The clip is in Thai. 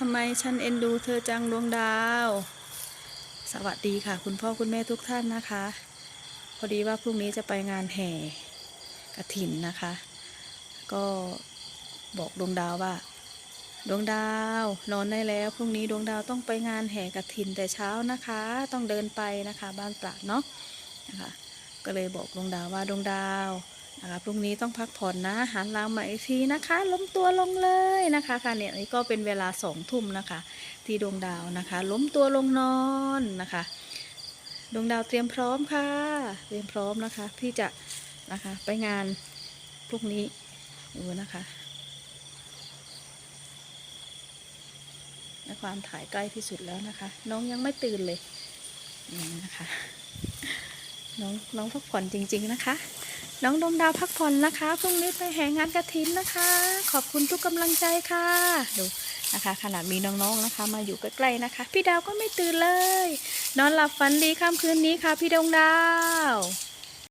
ทำไมฉันเอ็นดูเธอจังดวงดาว สวัสดีค่ะ คุณพ่อคุณแม่ทุกท่านนะคะ พอดีว่าพรุ่งนี้จะไปงานแห่กระถินนะคะ ก็บอกดวงดาวว่า ดวงดาวนอนได้แล้วพรุ่งนี้ดวงดาวต้องไปงานแห่กระถินแต่เช้านะคะ ต้องเดินไปนะคะ บ้านตราดเนาะนะคะ ก็เลยบอกดวงดาวว่าดวงดาว นะคะพรุ่งนี้ต้องพักผ่อนนะหันหลังมาอีกทีนะคะ ล้มตัวลงเลยนะคะค่ะเนี่ยนี่ก็เป็นเวลาสองทุ่มนะคะ ที่ดวงดาวนะคะ ล้มตัวลงนอนนะคะ ดวงดาวเตรียมพร้อมค่ะ เตรียมพร้อมนะคะ ที่จะนะคะไปงานพรุ่งนี้ดูนะคะและความถ่ายใกล้ที่สุดแล้วนะคะ น้องยังไม่ตื่นเลยนี่นะคะ น้องน้องพักผ่อนจริง ๆนะคะ น้องดวงดาวพักผ่อนนะคะพรุ่งนี้ไปแห่งานกระถินนะคะ ขอบคุณทุกกำลังใจค่ะดูนะคะ ขนาดมีน้องๆนะคะ มาอยู่ใกล้ๆนะคะ พี่ดาวก็ไม่ตื่นเลย นอนหลับฝันดีค่ำคืนนี้ค่ะ พี่ดวงดาว